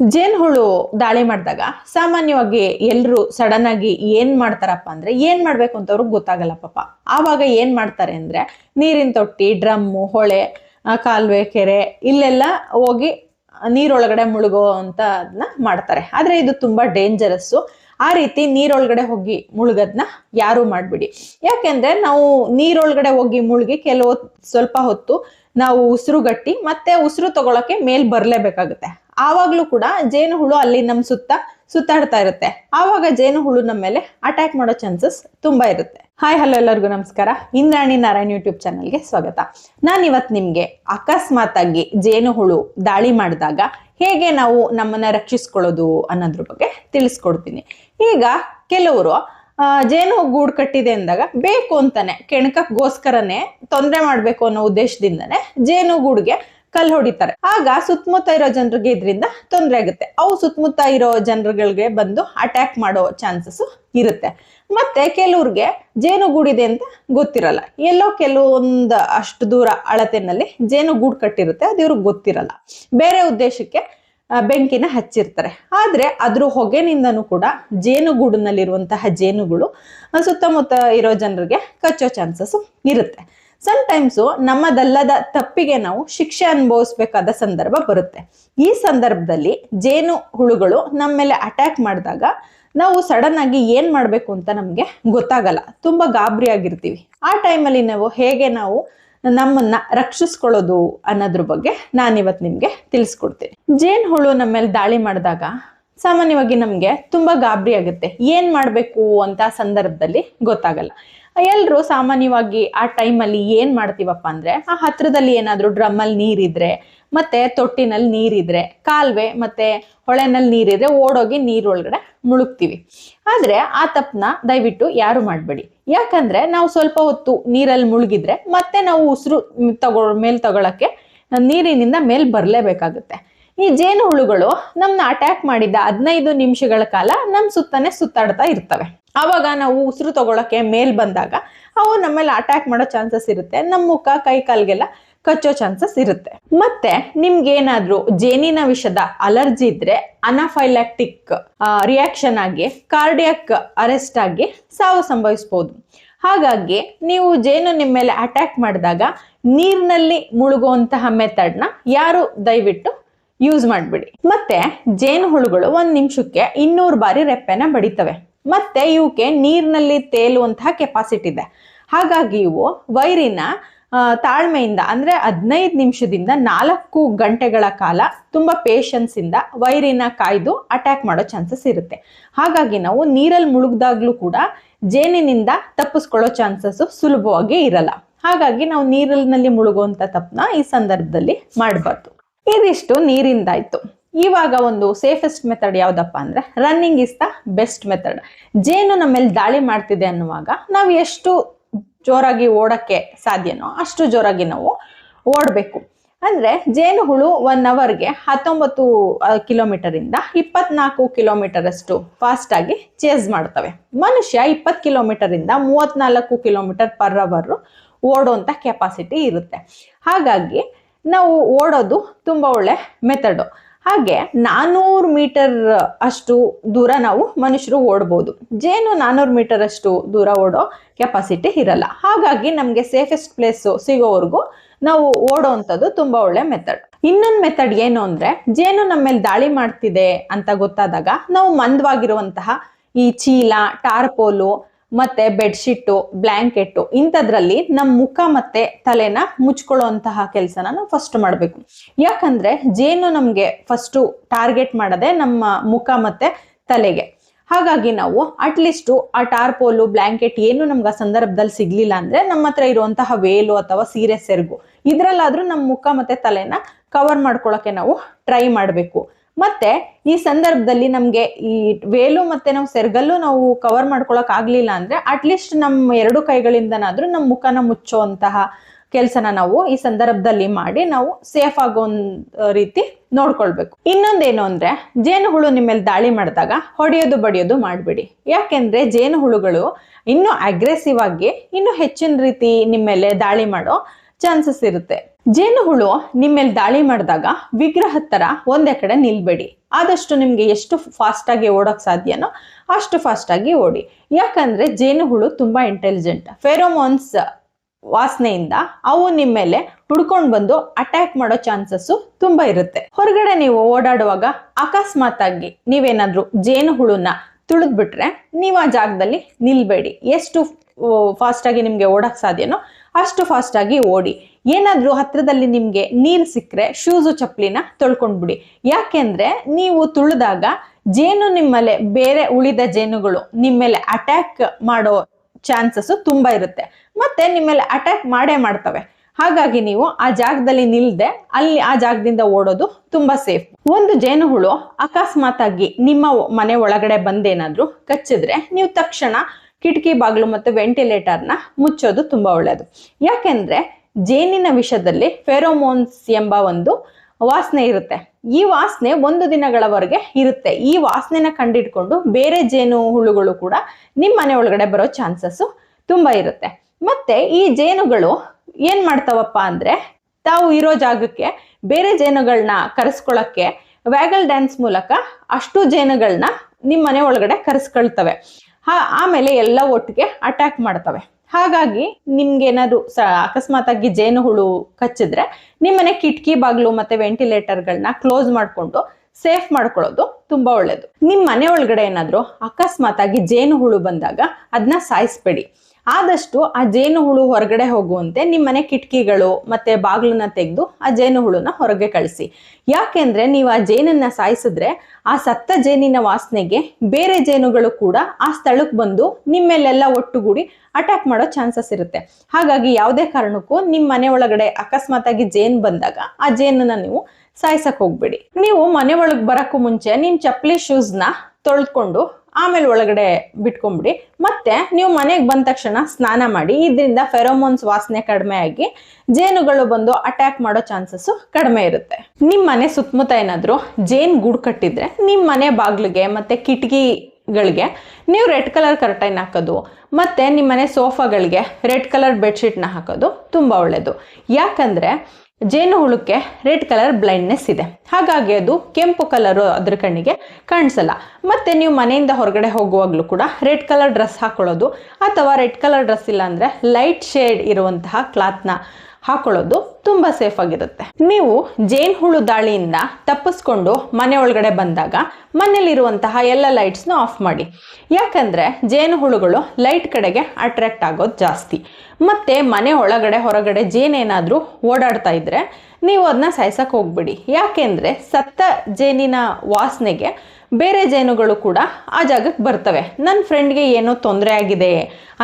ಜೇನುಹುಳು ದಾಳಿ ಮಾಡಿದಾಗ ಸಾಮಾನ್ಯವಾಗಿ ಎಲ್ಲರೂ ಸಡನ್ ಆಗಿ ಏನ್ ಮಾಡ್ತಾರಪ್ಪ ಅಂದ್ರೆ ಏನ್ ಮಾಡ್ಬೇಕು ಅಂತ ಅವ್ರಿಗೆ ಗೊತ್ತಾಗಲ್ಲ ಪಾಪ. ಆವಾಗ ಏನ್ ಮಾಡ್ತಾರೆ ಅಂದ್ರೆ ನೀರಿನ ತೊಟ್ಟಿ ಡ್ರಮ್ಮು ಹೊಳೆ ಕಾಲುವೆ, ಕೆರೆ ಇಲ್ಲೆಲ್ಲ ಹೋಗಿ ನೀರೊಳಗಡೆ ಮುಳುಗೋ ಅಂತ ಅದನ್ನ ಮಾಡ್ತಾರೆ. ಆದ್ರೆ ಇದು ತುಂಬಾ ಡೇಂಜರಸ್ಸು ಆ ರೀತಿ ನೀರೊಳಗಡೆ ಹೋಗಿ ಮುಳುಗೋದನ್ನ ಯಾರು ಮಾಡ್ಬಿಡಿ. ಯಾಕೆಂದ್ರೆ ನಾವು ನೀರೊಳಗಡೆ ಹೋಗಿ ಮುಳುಗಿ ಕೆಲವು ಸ್ವಲ್ಪ ಹೊತ್ತು ನಾವು ಉಸಿರುಗಟ್ಟಿ ಮತ್ತೆ ಉಸಿರು ತಗೊಳಕ್ಕೆ ಮೇಲ್ ಬರ್ಲೇಬೇಕಾಗುತ್ತೆ. ಆವಾಗ್ಲೂ ಕೂಡ ಜೇನುಹುಳು ಅಲ್ಲಿ ನಮ್ ಸುತ್ತ ಸುತ್ತಾಡ್ತಾ ಇರುತ್ತೆ. ಆವಾಗ ಜೇನುಹುಳು ನಮ್ಮ ಮೇಲೆ ಅಟ್ಯಾಕ್ ಮಾಡೋ ಚಾನ್ಸಸ್ ತುಂಬಾ ಇರುತ್ತೆ. ಹಾಯ್ ಹಲೋ ಎಲ್ಲರಿಗೂ ನಮಸ್ಕಾರ. ಇಂದ್ರಾಣಿ ನಾರಾಯಣ್ ಯೂಟ್ಯೂಬ್ ಚಾನಲ್ಗೆ ಸ್ವಾಗತ. ನಾನು ಇವತ್ತು ನಿಮ್ಗೆ ಅಕಸ್ಮಾತ್ ಆಗಿ ಜೇನುಹುಳು ದಾಳಿ ಮಾಡಿದಾಗ ಹೇಗೆ ನಾವು ನಮ್ಮನ್ನ ರಕ್ಷಿಸ್ಕೊಳ್ಳೋದು ಅನ್ನೋದ್ರ ಬಗ್ಗೆ ತಿಳಿಸ್ಕೊಡ್ತೀನಿ. ಈಗ ಕೆಲವರು ಜೇನು ಗೂಡು ಕಟ್ಟಿದೆ ಅಂದಾಗ ಬೇಕು ಅಂತಾನೆ, ಕೆಣಕಕ್ಕೋಸ್ಕರನೇ ತೊಂದರೆ ಮಾಡ್ಬೇಕು ಅನ್ನೋ ಉದ್ದೇಶದಿಂದನೇ ಜೇನು ಗೂಡ್ಗೆ ಕಲ್ಲು ಹೊಡಿತಾರೆ. ಆಗ ಸುತ್ತಮುತ್ತ ಇರೋ ಜನರಿಗೆ ಇದರಿಂದ ತೊಂದರೆ ಆಗುತ್ತೆ. ಅವು ಸುತ್ತಮುತ್ತ ಇರೋ ಜನರುಗಳಿಗೆ ಬಂದು ಅಟ್ಯಾಕ್ ಮಾಡೋ ಚಾನ್ಸಸ್ ಇರುತ್ತೆ. ಮತ್ತೆ ಕೆಲವ್ರಿಗೆ ಜೇನುಗೂಡಿದೆ ಅಂತ ಗೊತ್ತಿರಲ್ಲ. ಎಲ್ಲೋ ಕೆಲವೊಂದು ಅಷ್ಟು ದೂರ ಅಳತೆನಲ್ಲಿ ಜೇನುಗೂಡು ಕಟ್ಟಿರುತ್ತೆ, ಅದು ಇವ್ರಿಗೆ ಗೊತ್ತಿರಲ್ಲ. ಬೇರೆ ಉದ್ದೇಶಕ್ಕೆ ಬೆಂಕಿನ ಹಚ್ಚಿರ್ತಾರೆ. ಆದ್ರೆ ಅದ್ರ ಹೊಗೆನಿಂದನೂ ಕೂಡ ಜೇನುಗೂಡಿನಲ್ಲಿರುವಂತಹ ಜೇನುಗಳು ಸುತ್ತಮುತ್ತ ಇರೋ ಜನರಿಗೆ ಕಚ್ಚೋ ಚಾನ್ಸಸ್ ಇರುತ್ತೆ. ಟೈಮ್ಸು ನಮ್ಮದಲ್ಲದ ತಪ್ಪಿಗೆ ನಾವು ಶಿಕ್ಷೆ ಅನುಭವಿಸ್ಬೇಕಾದ ಸಂದರ್ಭ ಬರುತ್ತೆ. ಈ ಸಂದರ್ಭದಲ್ಲಿ ಜೇನು ಹುಳುಗಳು ನಮ್ಮ ಮೇಲೆ ಅಟ್ಯಾಕ್ ಮಾಡಿದಾಗ ನಾವು ಸಡನ್ ಆಗಿ ಏನ್ ಮಾಡ್ಬೇಕು ಅಂತ ನಮ್ಗೆ ಗೊತ್ತಾಗಲ್ಲ. ತುಂಬಾ ಗಾಬರಿ ಆಗಿರ್ತೀವಿ. ಆ ಟೈಮಲ್ಲಿ ನಾವು ಹೇಗೆ ನಾವು ನಮ್ಮನ್ನ ರಕ್ಷಿಸ್ಕೊಳ್ಳೋದು ಅನ್ನೋದ್ರ ಬಗ್ಗೆ ನಾನಿವತ್ ನಿಮ್ಗೆ ತಿಳಿಸ್ಕೊಡ್ತೀನಿ. ಜೇನ್ ಹುಳು ನಮ್ಮ ಮೇಲೆ ದಾಳಿ ಮಾಡಿದಾಗ ಸಾಮಾನ್ಯವಾಗಿ ನಮ್ಗೆ ತುಂಬಾ ಗಾಬರಿ ಆಗುತ್ತೆ. ಏನ್ ಮಾಡ್ಬೇಕು ಅಂತ ಸಂದರ್ಭದಲ್ಲಿ ಗೊತ್ತಾಗಲ್ಲ. ಎಲ್ರು ಸಾಮಾನ್ಯವಾಗಿ ಆ ಟೈಮಲ್ಲಿ ಏನ್ ಮಾಡ್ತೀವಪ್ಪ ಅಂದ್ರೆ, ಆ ಹತ್ರದಲ್ಲಿ ಏನಾದರೂ ಡ್ರಮ್ಮಲ್ಲಿ ನೀರಿದ್ರೆ, ಮತ್ತೆ ತೊಟ್ಟಿನಲ್ಲಿ ನೀರಿದ್ರೆ, ಕಾಲುವೆ ಮತ್ತೆ ಹೊಳೆನಲ್ಲಿ ನೀರಿದ್ರೆ ಓಡೋಗಿ ನೀರೊಳಗಡೆ ಮುಳುಗ್ತೀವಿ. ಆದ್ರೆ ಆ ತಪ್ಪನ್ನ ದಯವಿಟ್ಟು ಯಾರು ಮಾಡಬೇಡಿ. ಯಾಕಂದ್ರೆ ನಾವು ಸ್ವಲ್ಪ ಹೊತ್ತು ನೀರಲ್ಲಿ ಮುಳುಗಿದ್ರೆ ಮತ್ತೆ ನಾವು ಉಸಿರು ತಗೊ, ಮೇಲ್ ತಗೊಳಕ್ಕೆ ನೀರಿನಿಂದ ಮೇಲ್ ಬರಲೇಬೇಕಾಗುತ್ತೆ. ಈ ಜೇನು ಹುಳುಗಳು ನಮ್ನ ಅಟ್ಯಾಕ್ ಮಾಡಿದ ಹದಿನೈದು ನಿಮಿಷಗಳ ಕಾಲ ನಮ್ ಸುತ್ತನೇ ಸುತ್ತಾಡ್ತಾ ಇರ್ತವೆ. ಆವಾಗ ನಾವು ಉಸಿರು ತಗೊಳಕ್ಕೆ ಮೇಲ್ ಬಂದಾಗ ಅವು ನಮ್ಮಲ್ಲಿ ಅಟ್ಯಾಕ್ ಮಾಡೋ ಚಾನ್ಸಸ್ ಇರುತ್ತೆ. ನಮ್ಮ ಮುಖ, ಕೈ ಕಾಲ್ಗೆಲ್ಲ ಕಚ್ಚೋ ಚಾನ್ಸಸ್ ಇರುತ್ತೆ. ಮತ್ತೆ ನಿಮ್ಗೆ ಏನಾದ್ರೂ ಜೇನಿನ ವಿಷದ ಅಲರ್ಜಿ ಇದ್ರೆ ಅನಾಫೈಲಾಕ್ಟಿಕ್ ರಿಯಾಕ್ಷನ್ ಆಗಿ ಕಾರ್ಡಿಯಾಕ್ ಅರೆಸ್ಟ್ ಆಗಿ ಸಾವು ಸಂಭವಿಸಬಹುದು ಹಾಗಾಗಿ ನೀವು ಜೇನು ನಿಮ್ಮ ಮೇಲೆ ಅಟ್ಯಾಕ್ ಮಾಡಿದಾಗ ನೀರಿನಲ್ಲಿ ಮುಳುಗುವಂತಹ ಮೆಥಡ್ನ ಯಾರು ದಯವಿಟ್ಟು ಯೂಸ್ ಮಾಡಿಬಿಡಿ. ಮತ್ತೆ ಜೇನು ಹುಳುಗಳು ಒಂದ್ ನಿಮಿಷಕ್ಕೆ ಇನ್ನೂರು ಬಾರಿ ರೆಪ್ಪೆನ ಬಡಿತವೆ. ಮತ್ತೆ ಇವಕ್ಕೆ ನೀರಿನಲ್ಲಿ ತೇಲುವಂತಹ ಕೆಪಾಸಿಟಿ ಇದೆ. ಹಾಗಾಗಿ ಇವು ವೈರಿನ ತಾಳ್ಮೆಯಿಂದ ಅಂದ್ರೆ ಹದಿನೈದು ನಿಮಿಷದಿಂದ ನಾಲ್ಕು ಗಂಟೆಗಳ ಕಾಲ ತುಂಬಾ ಪೇಷನ್ಸ್ ಇಂದ ವೈರಿನ ಕಾಯ್ದು ಅಟ್ಯಾಕ್ ಮಾಡೋ ಚಾನ್ಸಸ್ ಇರುತ್ತೆ. ಹಾಗಾಗಿ ನಾವು ನೀರಲ್ಲಿ ಮುಳುಗ್ದಾಗ್ಲೂ ಕೂಡ ಜೇನಿನಿಂದ ತಪ್ಪಿಸ್ಕೊಳ್ಳೋ ಚಾನ್ಸಸ್ ಸುಲಭವಾಗಿ ಇರಲ್ಲ. ಹಾಗಾಗಿ ನಾವು ನೀರಿನಲ್ಲಿ ಮುಳುಗುವಂತ ತಪ್ಪನ್ನ ಈ ಸಂದರ್ಭದಲ್ಲಿ ಮಾಡಬಾರ್ದು. ಇದಿಷ್ಟು ನೀರಿಂದಾಯ್ತು. ಇವಾಗ ಒಂದು ಸೇಫೆಸ್ಟ್ ಮೆಥಡ್ ಯಾವುದಪ್ಪ ಅಂದ್ರೆ running is the best method ಜೇನು ನಮ್ಮ ಮೇಲೆ ದಾಳಿ ಮಾಡ್ತಿದೆ ಅನ್ನುವಾಗ ನಾವು ಎಷ್ಟು ಜೋರಾಗಿ ಓಡಕ್ಕೆ ಸಾಧ್ಯನೋ ಅಷ್ಟು ಜೋರಾಗಿ ನಾವು ಓಡಬೇಕು. ಅಂದ್ರೆ ಜೇನು ಹುಳು ಒನ್ ಅವರ್ಗೆ ಹತ್ತೊಂಬತ್ತು ಕಿಲೋಮೀಟರ್ ಇಂದ ಇಪ್ಪತ್ನಾಲ್ಕು ಕಿಲೋಮೀಟರ್ ಅಷ್ಟು ಫಾಸ್ಟ್ ಆಗಿ ಚೇಸ್ ಮಾಡ್ತವೆ. ಮನುಷ್ಯ ಇಪ್ಪತ್ತು ಕಿಲೋಮೀಟರ್ ಇಂದ ಮೂವತ್ನಾಲ್ಕು ಕಿಲೋಮೀಟರ್ ಪರ್ ಅವರ್ ಓಡುವಂತ ಕೆಪಾಸಿಟಿ ಇರುತ್ತೆ. ಹಾಗಾಗಿ ನಾವು ಓಡೋದು ತುಂಬಾ ಒಳ್ಳೆ ಮೆಥಡು ಹಾಗೆ ನಾನ್ನೂರು ಮೀಟರ್ ಅಷ್ಟು ದೂರ ನಾವು ಮನುಷ್ಯರು ಓಡ್ಬೋದು. ಜೇನು ನಾನೂರು ಮೀಟರ್ ಅಷ್ಟು ದೂರ ಓಡೋ ಕೆಪಾಸಿಟಿ ಇರಲ್ಲ. ಹಾಗಾಗಿ ನಮಗೆ ಸೇಫೆಸ್ಟ್ ಪ್ಲೇಸ್ ಸಿಗೋವರೆಗೂ ನಾವು ಓಡೋವಂಥದ್ದು ತುಂಬಾ ಒಳ್ಳೆ ಮೆಥಡ್ ಇನ್ನೊಂದು ಮೆಥಡ್ ಏನು ಅಂದ್ರೆ ಜೇನು ನಮ್ಮ ಮೇಲೆ ದಾಳಿ ಮಾಡ್ತಿದೆ ಅಂತ ಗೊತ್ತಾದಾಗ ನಾವು ಮಂದವಾಗಿರುವಂತಹ ಈ ಚೀಲ, ಟಾರ್ಪೋಲು ಮತ್ತೆ ಬೆಡ್ಶೀಟು ಬ್ಲ್ಯಾಂಕೆಟ್ಟು ಇಂಥದ್ರಲ್ಲಿ ನಮ್ಮ ಮುಖ ಮತ್ತೆ ತಲೆನ ಮುಚ್ಕೊಳ್ಳುವಂತಹ ಕೆಲಸನ ನಾವು ಫಸ್ಟ್ ಮಾಡಬೇಕು. ಯಾಕಂದ್ರೆ ಜೇನು ನಮಗೆ ಫಸ್ಟು ಟಾರ್ಗೆಟ್ ಮಾಡದೆ ನಮ್ಮ ಮುಖ ಮತ್ತೆ ತಲೆಗೆ. ಹಾಗಾಗಿ ನಾವು ಅಟ್ಲೀಸ್ಟು ಆ ಟಾರ್ಪೋಲು ಬ್ಲ್ಯಾಂಕೆಟ್ ಏನು ನಮ್ಗೆ ಆ ಸಂದರ್ಭದಲ್ಲಿ ಸಿಗ್ಲಿಲ್ಲ ಅಂದ್ರೆ ನಮ್ಮ ಹತ್ರ ಇರುವಂತಹ ವೇಲು ಅಥವಾ ಸೀರೆ, ಸೆರಗು ಇದ್ರಲ್ಲಾದ್ರೂ ನಮ್ಮ ಮುಖ ಮತ್ತೆ ತಲೆನ ಕವರ್ ಮಾಡ್ಕೊಳ್ಳೋಕೆ ನಾವು ಟ್ರೈ ಮಾಡಬೇಕು. ಮತ್ತೆ ಈ ಸಂದರ್ಭದಲ್ಲಿ ನಮ್ಗೆ ಈ ವೇಲು ಮತ್ತೆ ನಾವು ಸೆರ್ಗಲ್ಲು ನಾವು ಕವರ್ ಮಾಡ್ಕೊಳಕ್ ಆಗ್ಲಿಲ್ಲ ಅಂದ್ರೆ ಅಟ್ಲೀಸ್ಟ್ ನಮ್ಮ ಎರಡು ಕೈಗಳಿಂದನಾದ್ರೂ ನಮ್ಮ ಮುಖನ ಮುಚ್ಚುವಂತಹ ಕೆಲಸನ ನಾವು ಈ ಸಂದರ್ಭದಲ್ಲಿ ಮಾಡಿ ನಾವು ಸೇಫ್ ಆಗೋ ರೀತಿ ನೋಡ್ಕೊಳ್ಬೇಕು. ಇನ್ನೊಂದೇನು ಅಂದ್ರೆ ಜೇನು ಹುಳು ನಿಮ್ಮೇಲೆ ದಾಳಿ ಮಾಡಿದಾಗ ಹೊಡೆಯೋದು ಬಡಿಯೋದು ಮಾಡಬೇಡಿ. ಯಾಕೆಂದ್ರೆ ಜೇನು ಹುಳುಗಳು ಇನ್ನೂ ಅಗ್ರೆಸಿವ್ ಆಗಿ ಇನ್ನೂ ಹೆಚ್ಚಿನ ರೀತಿ ನಿಮ್ಮ ಮೇಲೆ ದಾಳಿ ಮಾಡೋ ಚಾನ್ಸಸ್ ಇರುತ್ತೆ. ಜೇನು ಹುಳು ನಿಮ್ಮ ಮೇಲೆ ದಾಳಿ ಮಾಡಿದಾಗ ವಿಗ್ರಹದ ತರ ಒಂದೇ ಕಡೆ ನಿಲ್ಬೇಡಿ. ಆದಷ್ಟು ನಿಮಗೆ ಎಷ್ಟು ಫಾಸ್ಟ್ ಆಗಿ ಓಡೋಕೆ ಸಾಧ್ಯನೋ ಅಷ್ಟು ಫಾಸ್ಟ್ ಆಗಿ ಓಡಿ. ಯಾಕಂದ್ರೆ ಜೇನುಹುಳು ತುಂಬಾ ಇಂಟೆಲಿಜೆಂಟ್ ಫೆರೋಮೋನ್ಸ್ ವಾಸನೆಯಿಂದ ಅವು ನಿಮ್ಮ ಮೇಲೆ ಹುಡ್ಕೊಂಡು ಬಂದು ಅಟ್ಯಾಕ್ ಮಾಡೋ ಚಾನ್ಸಸ್ ತುಂಬಾ ಇರುತ್ತೆ. ಹೊರಗಡೆ ನೀವು ಓಡಾಡುವಾಗ ಅಕಸ್ಮಾತ್ ಆಗಿ ನೀವೇನಾದ್ರೂ ಜೇನು ಹುಳುನ ತುಳಿದ್ಬಿಟ್ರೆ ನೀವು ಆ ಜಾಗದಲ್ಲಿ ನಿಲ್ಬೇಡಿ. ಎಷ್ಟು ಫಾಸ್ಟ್ ಆಗಿ ನಿಮ್ಗೆ ಓಡಕ್ ಸಾಧ್ಯನೋ ಅಷ್ಟು ಫಾಸ್ಟ್ ಆಗಿ ಓಡಿ. ಏನಾದ್ರೂ ಹತ್ರದಲ್ಲಿ ನಿಮ್ಗೆ ನೀರ್ ಸಿಕ್ಕರೆ ಶೂಸು ಚಪ್ಪಲಿನ ತೊಳ್ಕೊಂಡ್ಬಿಡಿ. ಯಾಕೆಂದ್ರೆ ನೀವು ತುಳಿದಾಗ ಜೇನು ನಿಮ್ಮಲ್ಲಿ ಬೇರೆ ಉಳಿದ ಜೇನುಗಳು ನಿಮ್ಮೇಲೆ ಅಟ್ಯಾಕ್ ಮಾಡೋ ಚಾನ್ಸಸ್ ತುಂಬಾ ಇರುತ್ತೆ. ಮತ್ತೆ ನಿಮ್ಮೇಲೆ ಅಟ್ಯಾಕ್ ಮಾಡೇ ಮಾಡ್ತವೆ. ಹಾಗಾಗಿ ನೀವು ಆ ಜಾಗದಲ್ಲಿ ನಿಲ್ದೆ ಅಲ್ಲಿ ಆ ಜಾಗದಿಂದ ಓಡೋದು ತುಂಬಾ ಸೇಫ್ ಒಂದು ಜೇನುಹುಳು ಅಕಸ್ಮಾತ್ ಆಗಿ ನಿಮ್ಮ ಮನೆ ಒಳಗಡೆ ಬಂದೇನಾದ್ರೂ ಕಚ್ಚಿದ್ರೆ ನೀವು ತಕ್ಷಣ ಕಿಟಕಿ ಬಾಗಿಲು ಮತ್ತು ವೆಂಟಿಲೇಟರ್ನ ಮುಚ್ಚೋದು ತುಂಬ ಒಳ್ಳೆಯದು ಯಾಕೆಂದ್ರೆ ಜೇನಿನ ವಿಷದಲ್ಲಿ ಫೆರೋಮೋನ್ಸ್ ಎಂಬ ಒಂದು ವಾಸನೆ ಇರುತ್ತೆ. ಈ ವಾಸನೆ ಒಂದು ದಿನಗಳವರೆಗೆ ಇರುತ್ತೆ. ಈ ವಾಸನೆನ ಕಂಡಿಡ್ಕೊಂಡು ಬೇರೆ ಜೇನು ಹುಳುಗಳು ಕೂಡ ನಿಮ್ಮ ಮನೆ ಒಳಗಡೆ ಬರೋ ಚಾನ್ಸಸ್ಸು ತುಂಬ ಇರುತ್ತೆ. ಮತ್ತೆ ಈ ಜೇನುಗಳು ಏನು ಮಾಡ್ತಾವಪ್ಪ ಅಂದ್ರೆ ತಾವು ಇರೋ ಜಾಗಕ್ಕೆ ಬೇರೆ ಜೇನುಗಳನ್ನ ಕರೆಸ್ಕೊಳಕ್ಕೆ ವ್ಯಾಗಲ್ ಡ್ಯಾನ್ಸ್ ಮೂಲಕ ಅಷ್ಟು ಜೇನುಗಳನ್ನ ನಿಮ್ಮ ಮನೆ ಒಳಗಡೆ ಕರೆಸ್ಕೊಳ್ತವೆ. ಆಮೇಲೆ ಎಲ್ಲ ಒಟ್ಟಿಗೆ ಅಟ್ಯಾಕ್ ಮಾಡ್ತವೆ. ಹಾಗಾಗಿ ನಿಮ್ಗೆ ಏನಾದ್ರು ಸ ಅಕಸ್ಮಾತ್ ಆಗಿ ಜೇನು ಹುಳು ಕಚ್ಚಿದ್ರೆ ನಿಮ್ಮನೆ ಕಿಟಕಿ ಬಾಗಿಲು ಮತ್ತೆ ವೆಂಟಿಲೇಟರ್ಗಳನ್ನ ಕ್ಲೋಸ್ ಮಾಡ್ಕೊಂಡು ಸೇಫ್ ಮಾಡ್ಕೊಳ್ಳೋದು ತುಂಬಾ ಒಳ್ಳೇದು. ನಿಮ್ಮ ಮನೆ ಒಳಗಡೆ ಏನಾದ್ರು ಅಕಸ್ಮಾತ್ ಆಗಿ ಜೇನು ಹುಳು ಬಂದಾಗ ಅದನ್ನ ಸಾಯಿಸ್ಬೇಡಿ. ಆದಷ್ಟು ಆ ಜೇನು ಹುಳು ಹೊರಗಡೆ ಹೋಗುವಂತೆ ನಿಮ್ಮ ಮನೆ ಕಿಟಕಿಗಳು ಮತ್ತೆ ಬಾಗಿಲನ್ನ ತೆಗೆದು ಆ ಜೇನು ಹುಳುನ ಹೊರಗೆ ಕಳಿಸಿ. ಯಾಕೆಂದ್ರೆ ನೀವು ಆ ಜೇನನ್ನ ಸಾಯಿಸಿದ್ರೆ ಆ ಸತ್ತ ಜೇನಿನ ವಾಸನೆಗೆ ಬೇರೆ ಜೇನುಗಳು ಕೂಡ ಆ ಸ್ಥಳಕ್ಕೆ ಬಂದು ನಿಮ್ಮೆಲ್ಲೆಲ್ಲ ಒಟ್ಟುಗೂಡಿ ಅಟ್ಯಾಕ್ ಮಾಡೋ ಚಾನ್ಸಸ್ ಇರುತ್ತೆ. ಹಾಗಾಗಿ ಯಾವುದೇ ಕಾರಣಕ್ಕೂ ನಿಮ್ಮ ಮನೆ ಒಳಗಡೆ ಅಕಸ್ಮಾತ್ ಆಗಿ ಜೇನ್ ಬಂದಾಗ ಆ ಜೇನನ್ನ ನೀವು ಸಾಯ್ಸಕ್ ಹೋಗ್ಬೇಡಿ. ನೀವು ಮನೆ ಒಳಗೆ ಬರಕ್ಕೂ ಮುಂಚೆ ನಿಮ್ ಚಪ್ಪಲಿ ಶೂಸ್ನ ತೊಳೆದ್ಕೊಂಡು ಆಮೇಲೆ ಒಳಗಡೆ ಬಿಟ್ಕೊಂಬಿಡಿ. ಮತ್ತೆ ನೀವು ಮನೆಗೆ ಬಂದ ತಕ್ಷಣ ಸ್ನಾನ ಮಾಡಿ, ಇದರಿಂದ ಫೆರೋಮೋನ್ಸ್ ವಾಸನೆ ಕಡಿಮೆ ಆಗಿ ಜೇನುಗಳು ಬಂದು ಅಟ್ಯಾಕ್ ಮಾಡೋ ಚಾನ್ಸಸ್ ಕಡಿಮೆ ಇರುತ್ತೆ. ನಿಮ್ಮ ಮನೆ ಸುತ್ತಮುತ್ತ ಏನಾದರೂ ಜೇನ್ ಗೂಡು ಕಟ್ಟಿದ್ರೆ ನಿಮ್ಮ ಮನೆ ಬಾಗಿಲಿಗೆ ಮತ್ತೆ ಕಿಟಕಿಗಳಿಗೆ ನೀವು ರೆಡ್ ಕಲರ್ ಕರ್ಟೈನ್ ಹಾಕೋದು, ಮತ್ತೆ ನಿಮ್ಮ ಮನೆ ಸೋಫಾಗಳಿಗೆ ರೆಡ್ ಕಲರ್ ಬೆಡ್ಶೀಟ್ನ ಹಾಕೋದು ತುಂಬ ಒಳ್ಳೆಯದು ಯಾಕಂದ್ರೆ ಜೇನು ಹುಳುಕ್ಕೆ ರೆಡ್ ಕಲರ್ ಬ್ಲೈಂಡ್ನೆಸ್ ಇದೆ. ಹಾಗಾಗಿ ಅದು ಕೆಂಪು ಕಲರು ಅದ್ರ ಕಣ್ಣಿಗೆ ಕಾಣಿಸಲ್ಲ. ಮತ್ತೆ ನೀವು ಮನೆಯಿಂದ ಹೊರಗಡೆ ಹೋಗುವಾಗಲೂ ಕೂಡ ರೆಡ್ ಕಲರ್ ಡ್ರೆಸ್ ಹಾಕೊಳ್ಳೋದು ಅಥವಾ ರೆಡ್ ಕಲರ್ ಡ್ರೆಸ್ ಇಲ್ಲ ಅಂದ್ರೆ ಲೈಟ್ ಶೇಡ್ ಇರುವಂತಹ ಕ್ಲಾತ್ನ ಹಾಕೊಳ್ಳೋದು ತುಂಬ ಸೇಫ್ ಆಗಿರುತ್ತೆ. ನೀವು ಜೇನ್ ಹುಳು ದಾಳಿಯಿಂದ ತಪ್ಪಿಸ್ಕೊಂಡು ಮನೆ ಒಳಗಡೆ ಬಂದಾಗ ಮನೆಯಲ್ಲಿರುವಂತಹ ಎಲ್ಲ ಲೈಟ್ಸ್ನ ಆಫ್ ಮಾಡಿ. ಯಾಕಂದ್ರೆ ಜೇನು ಹುಳುಗಳು ಲೈಟ್ ಕಡೆಗೆ ಅಟ್ರಾಕ್ಟ್ ಆಗೋದು ಜಾಸ್ತಿ. ಮತ್ತೆ ಮನೆ ಒಳಗಡೆ ಹೊರಗಡೆ ಜೇನೇನಾದರೂ ಓಡಾಡ್ತಾ ಇದ್ರೆ ನೀವು ಅದನ್ನ ಸಾಯ್ಸಕ್ಕೆ ಹೋಗ್ಬಿಡಿ. ಯಾಕೆಂದ್ರೆ ಸತ್ತ ಜೇನಿನ ವಾಸನೆಗೆ ಬೇರೆ ಜೇನುಗಳು ಕೂಡ ಆ ಜಾಗಕ್ಕೆ ಬರ್ತವೆ. ನನ್ನ ಫ್ರೆಂಡ್ಗೆ ಏನೋ ತೊಂದರೆ ಆಗಿದೆ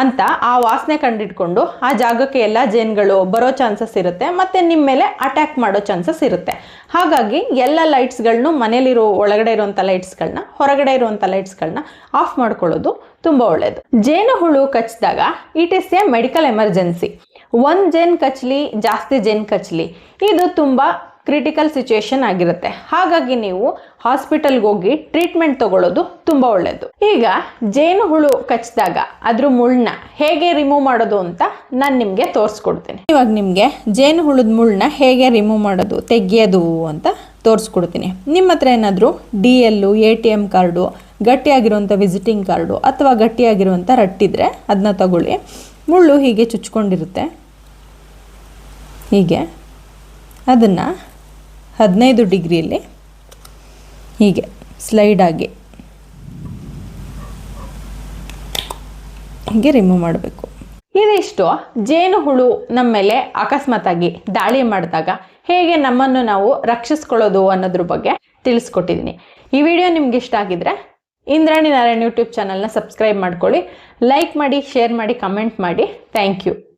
ಅಂತ ಆ ವಾಸನೆ ಕಂಡಿಟ್ಕೊಂಡು ಆ ಜಾಗಕ್ಕೆ ಎಲ್ಲ ಜೇನುಗಳು ಬರೋ ಚಾನ್ಸಸ್ ಇರುತ್ತೆ. ಮತ್ತೆ ನಿಮ್ಮ ಮೇಲೆ ಅಟ್ಯಾಕ್ ಮಾಡೋ ಚಾನ್ಸಸ್ ಇರುತ್ತೆ. ಹಾಗಾಗಿ ಎಲ್ಲ ಲೈಟ್ಸ್ಗಳನ್ನೂ ಮನೇಲಿರೋ ಒಳಗಡೆ ಇರುವಂಥ ಲೈಟ್ಸ್ಗಳನ್ನ ಹೊರಗಡೆ ಇರುವಂಥ ಲೈಟ್ಸ್ಗಳನ್ನ ಆಫ್ ಮಾಡ್ಕೊಳ್ಳೋದು ತುಂಬ ಒಳ್ಳೆಯದು ಜೇನು ಹುಳು ಕಚ್ಚಿದಾಗ it is a medical emergency ಒಂದು ಜೇನು ಕಚ್ಚಲಿ ಜಾಸ್ತಿ ಜೇನು ಕಚ್ಚಲಿ ಇದು ತುಂಬ ಕ್ರಿಟಿಕಲ್ ಸಿಚುಯೇಷನ್ ಆಗಿರುತ್ತೆ. ಹಾಗಾಗಿ ನೀವು ಹಾಸ್ಪಿಟಲ್ಗೆ ಹೋಗಿ ಟ್ರೀಟ್ಮೆಂಟ್ ತಗೊಳ್ಳೋದು ತುಂಬ ಒಳ್ಳೆಯದು ಈಗ ಜೇನು ಹುಳು ಕಚ್ಚಿದಾಗ ಅದ್ರ ಮುಳ್ಳನ್ನ ಹೇಗೆ ರಿಮೂವ್ ಮಾಡೋದು ಅಂತ ನಾನು ನಿಮಗೆ ತೋರಿಸ್ಕೊಡ್ತೀನಿ. ಇವಾಗ ನಿಮಗೆ ಜೇನು ಹುಳದ ಮುಳ್ಳನ್ನ ಹೇಗೆ ರಿಮೂವ್ ಮಾಡೋದು, ತೆಗೆಯೋದು ಅಂತ ತೋರಿಸ್ಕೊಡ್ತೀನಿ. ನಿಮ್ಮ ಹತ್ರ ಏನಾದರೂ D L A T M card ಗಟ್ಟಿಯಾಗಿರುವಂಥ visiting card ಅಥವಾ ಗಟ್ಟಿಯಾಗಿರುವಂಥ ರಟ್ಟಿದ್ರೆ ಅದನ್ನ ತಗೊಳ್ಳಿ. ಮುಳ್ಳು ಹೀಗೆ ಚುಚ್ಕೊಂಡಿರುತ್ತೆ. ಹೀಗೆ. ಅದನ್ನು ಹದಿನೈದು ಡಿಗ್ರಿಯಲ್ಲಿ. ಹೀಗೆ ಸ್ಲೈಡಾಗಿ ಹೀಗೆ ರಿಮೂವ್ ಮಾಡಬೇಕು. ಇದಿಷ್ಟು ಜೇನು ಹುಳು ನಮ್ಮ ಮೇಲೆ ಅಕಸ್ಮಾತಾಗಿ ದಾಳಿ ಮಾಡಿದಾಗ ಹೇಗೆ ನಮ್ಮನ್ನು ನಾವು ರಕ್ಷಿಸ್ಕೊಳ್ಳೋದು ಅನ್ನೋದ್ರ ಬಗ್ಗೆ ತಿಳಿಸ್ಕೊಟ್ಟಿದ್ದೀನಿ. ಈ ವಿಡಿಯೋ ನಿಮ್ಗೆ ಇಷ್ಟ ಆಗಿದ್ರೆ ಇಂದ್ರಾಣಿ ನಾರಾಯಣ್ ಯೂಟ್ಯೂಬ್ ಚಾನಲ್ನ ಸಬ್ಸ್ಕ್ರೈಬ್ ಮಾಡ್ಕೊಳ್ಳಿ, ಲೈಕ್ ಮಾಡಿ, ಶೇರ್ ಮಾಡಿ, ಕಮೆಂಟ್ ಮಾಡಿ. Thank you.